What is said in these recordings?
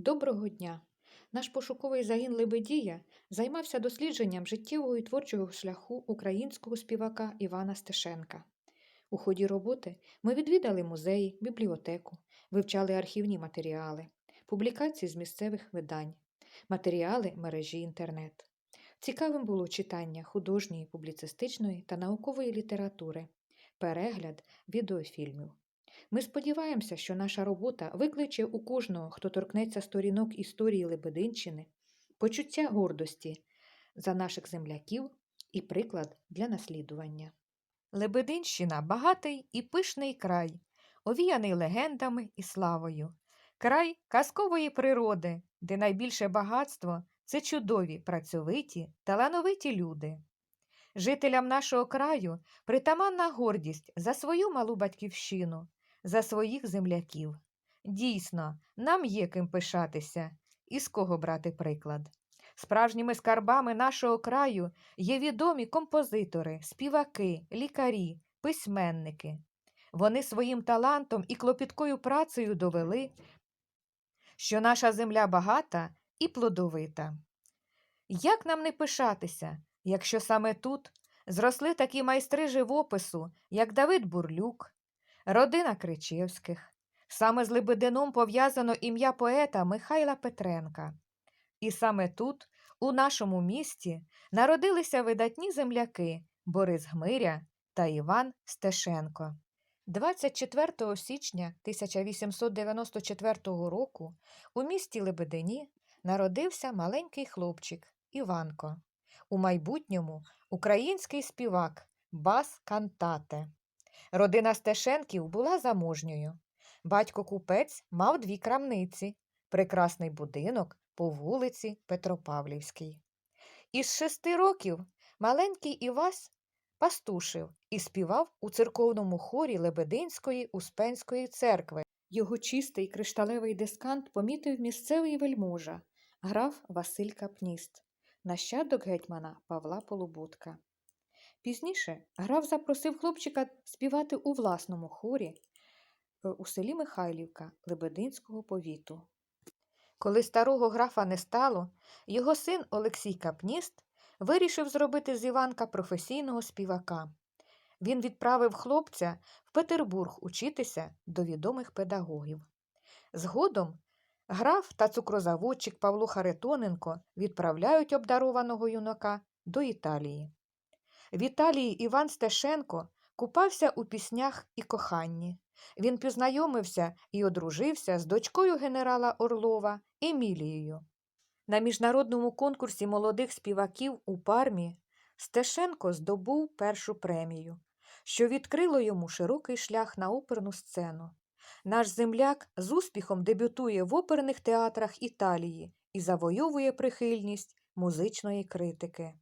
Доброго дня! Наш пошуковий загін Лебедія займався дослідженням життєвого і творчого шляху українського співака Івана Стешенка. У ході роботи ми відвідали музеї, бібліотеку, вивчали архівні матеріали, публікації з місцевих видань, матеріали мережі інтернет. Цікавим було читання художньої, публіцистичної та наукової літератури, перегляд відеофільмів. Ми сподіваємося, що наша робота викличе у кожного, хто торкнеться сторінок історії Лебединщини, почуття гордості за наших земляків і приклад для наслідування. Лебединщина багатий і пишний край, овіяний легендами і славою. Край казкової природи, де найбільше багатство це чудові, працьовиті, талановиті люди. Жителям нашого краю притаманна гордість за свою малу батьківщину, за своїх земляків. Дійсно, нам є ким пишатися і з кого брати приклад. Справжніми скарбами нашого краю є відомі композитори, співаки, лікарі, письменники. Вони своїм талантом і клопіткою працею довели, що наша земля багата і плодовита. Як нам не пишатися, якщо саме тут зросли такі майстри живопису, як Давид Бурлюк, родина Кричевських, саме з Лебедином пов'язано ім'я поета Михайла Петренка. І саме тут, у нашому місті, народилися видатні земляки Борис Гмиря та Іван Стешенко. 24 січня 1894 року у місті Лебедині народився маленький хлопчик Іванко. У майбутньому український співак Бас Кантате. Родина Стешенків була заможньою. Батько купець мав дві крамниці, прекрасний будинок по вулиці Петропавлівській. Із шести років маленький Івась пастушив і співав у церковному хорі Лебединської Успенської церкви. Його чистий кришталевий дискант помітив місцевий вельможа, граф Василь Капніст, нащадок гетьмана Павла Полуботка. Пізніше граф запросив хлопчика співати у власному хорі е, у селі Михайлівка Лебединського повіту. Коли старого графа не стало, його син Олексій Капніст вирішив зробити з Іванка професійного співака. Він відправив хлопця в Петербург учитися до відомих педагогів. Згодом граф та цукрозаводчик Павло Харитоненко відправляють обдарованого юнака до Італії. В Італії Іван Стешенко купався у піснях і коханні. Він познайомився і одружився з дочкою генерала Орлова Емілією. На міжнародному конкурсі молодих співаків у пармі Стешенко здобув першу премію, що відкрило йому широкий шлях на оперну сцену. Наш земляк з успіхом дебютує в оперних театрах Італії і завойовує прихильність музичної критики.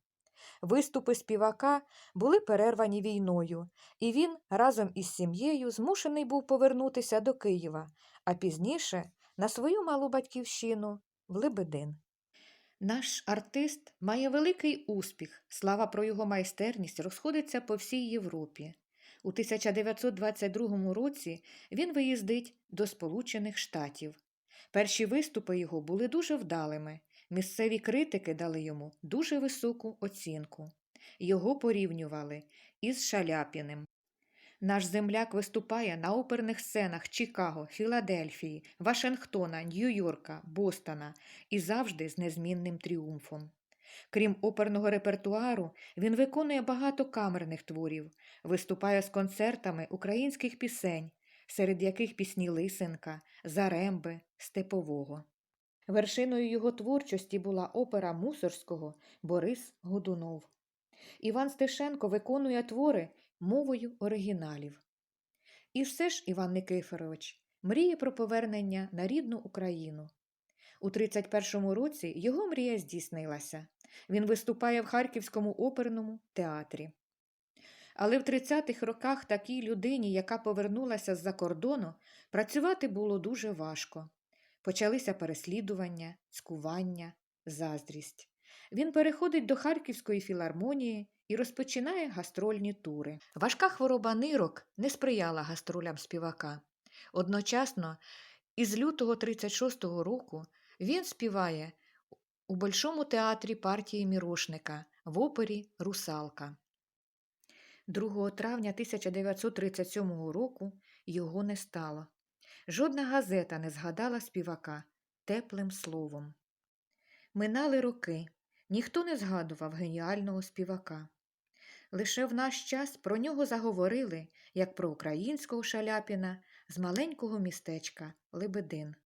Виступи співака були перервані війною, і він разом із сім'єю змушений був повернутися до Києва, а пізніше на свою малу батьківщину в Лебедин. Наш артист має великий успіх. Слава про його майстерність розходиться по всій Європі. У 1922 році він виїздить до Сполучених Штатів. Перші виступи його були дуже вдалими. Місцеві критики дали йому дуже високу оцінку. Його порівнювали із Шаляпіним. Наш земляк виступає на оперних сценах Чикаго, Філадельфії, Вашингтона, Нью-Йорка, Бостона і завжди з незмінним тріумфом. Крім оперного репертуару, він виконує багато камерних творів, виступає з концертами українських пісень, серед яких пісні Лисенка, Заремби, Степового. Вершиною його творчості була опера Мусорського Борис Годунов. Іван Стешенко виконує твори мовою оригіналів. І все ж Іван Никифорович мріє про повернення на рідну Україну. У 31-му році його мрія здійснилася. Він виступає в Харківському оперному театрі. Але в 30-х роках такій людині, яка повернулася з-за кордону, працювати було дуже важко. Почалися переслідування, цькування, заздрість. Він переходить до Харківської філармонії і розпочинає гастрольні тури. Важка хвороба нирок не сприяла гастролям співака. Одночасно Із лютого 36-го року він співає у Большому театрі партії Мірошника в опері Русалка. 2 травня 1937 року його не стало. Жодна газета не згадала співака теплим словом. Минали роки, ніхто не згадував геніального співака. Лише в наш час про нього заговорили як про українського шаляпіна з маленького містечка Лебедин.